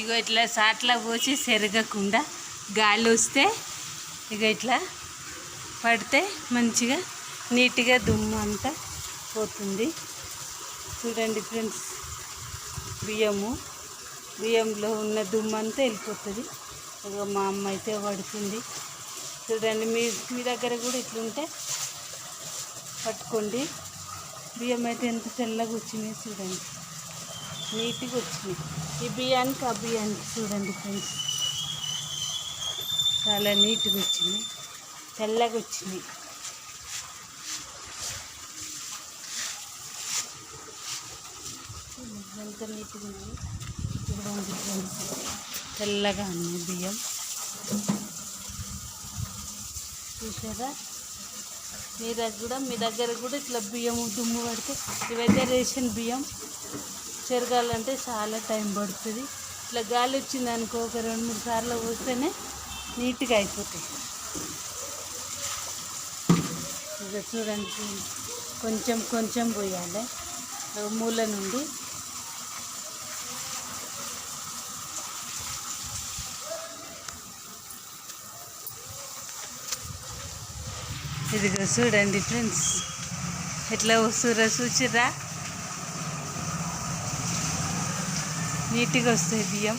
ఇగో ఇట్లా సాట్లా పోసి సెరగకుండా గాలి వస్తే ఇక ఇట్లా పడితే మంచిగా నీట్గా దుమ్ము అంతా పోతుంది. చూడండి ఫ్రెండ్స్ బియ్యము. బియ్యంలో ఉన్న దుమ్ము అంతా వెళ్ళిపోతుంది. ఇక మా అమ్మ అయితే పడుతుంది. చూడండి మీ మీ దగ్గర కూడా ఇట్లుంటే పట్టుకోండి. బియ్యం అయితే ఎంత తెల్లగా వచ్చినాయి చూడండి. నీట్గా వచ్చింది ఈ బియ్యానికి ఆ బియ్యానికి చూడండి ఫ్రెండ్స్. చాలా నీట్గా వచ్చింది తెల్లగా వచ్చింది ఎంత నీట్గా ఉన్నాయి చూడండి ఫ్రెండ్స్. తెల్లగా ఉంది బియ్యం. చూసారా? మీ దగ్గర కూడా మీ దగ్గర కూడా ఇట్లా బియ్యం దుమ్ము పడితే ఇవైతే రేషన్ బియ్యం. చెరగాలంటే చాలా టైం పడుతుంది. ఇట్లా గాలి వచ్చింది అనుకో ఒక రెండు మూడు సార్లు పోస్తేనే నీట్గా అయిపోతాయి. ఇక చూడండి కొంచెం కొంచెం పోయాలి. మూల నుండి. ఇదిగో చూడండి ఫ్రెండ్స్ ఎట్లా వస్తురా చూసిరా నీట్గా వస్తాయి బియ్యం.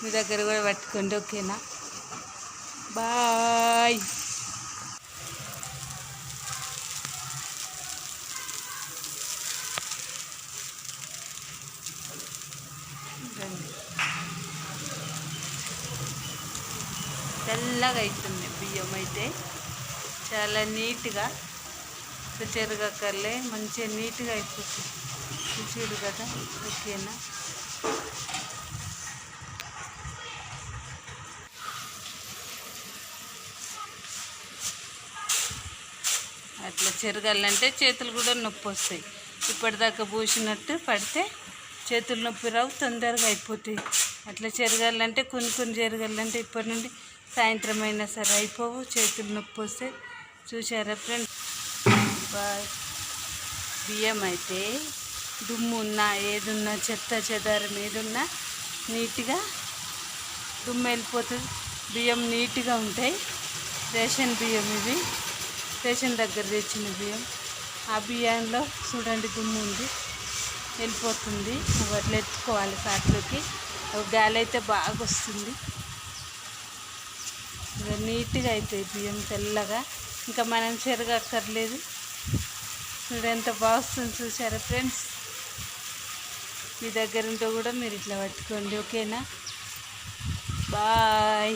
మీ దగ్గర కూడా పట్టుకోండి ఓకేనా? బాయ్. తెల్లగా అవుతుంది బియ్యం అయితే. చాలా నీట్గా చెరగక్కర్లే మంచిగా నీట్గా అయిపోతుంది. చూసాడు కదా ఓకేనా? అట్లా చెరగాలంటే చేతులు కూడా నొప్పి వస్తాయి. ఇప్పటిదాకా పూసినట్టు పడితే చేతులు నొప్పి రావు తొందరగా అయిపోతాయి. అట్లా చెరగాలంటే కొన్ని కొన్ని చెరగాలంటే ఇప్పటి నుండి సాయంత్రం అయినా సరే అయిపోవు చేతులు నొప్పి వస్తే చూసారా ఫ్రెండ్స్? బియ్యం అయితే దుమ్ము ఉన్నా ఏదున్నా చెత్త చెదారం ఏదున్నా నీట్గా దుమ్ము వెళ్ళిపోతుంది. బియ్యం నీట్గా ఉంటాయి. రేషన్ బియ్యం ఇవి రేషన్ దగ్గర తెచ్చిన బియ్యం. ఆ బియ్యంలో చూడండి దుమ్ము ఉంది. వెళ్ళిపోతుంది. అవి అట్లా ఎత్తుకోవాలి సాట్లోకి. ఒక గాలి అయితే బాగా వస్తుంది. నీట్గా అవుతాయి బియ్యం తెల్లగా ఇంకా మనం చెరగక్కర్లేదు. చూడు ఎంత బాగుంది చూసారా ఫ్రెండ్స్? మీ దగ్గర ఉంటే కూడా మీరు ఇట్లా పట్టుకోండి ఓకేనా? బాయ్.